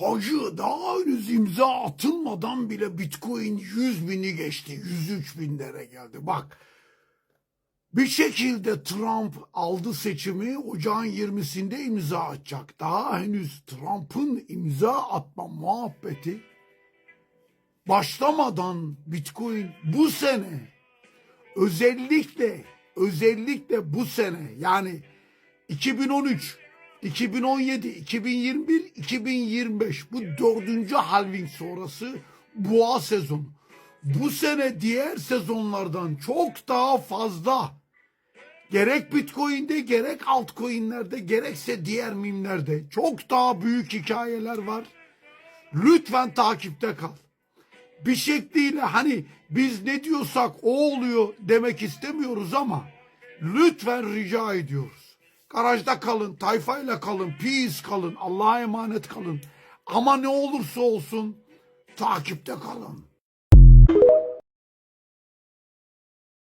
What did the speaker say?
Hacı daha henüz imza atılmadan bile Bitcoin 100 bini geçti. 103 binlere geldi. Bak bir şekilde Trump aldı seçimi ocağın 20'sinde imza atacak. Daha henüz Trump'ın imza atma muhabbeti başlamadan Bitcoin bu sene özellikle özellikle bu sene yani 2013, 2017, 2021, 2025 bu dördüncü halving sonrası boğa sezonu. Bu sene diğer sezonlardan çok daha fazla gerek Bitcoin'de gerek altcoin'lerde gerekse diğer mimlerde çok daha büyük hikayeler var. Lütfen takipte kal bir şekliyle hani biz ne diyorsak o oluyor demek istemiyoruz ama lütfen rica ediyoruz. Garajda kalın, tayfayla kalın, peace kalın, Allah'a emanet kalın. Ama ne olursa olsun takipte kalın.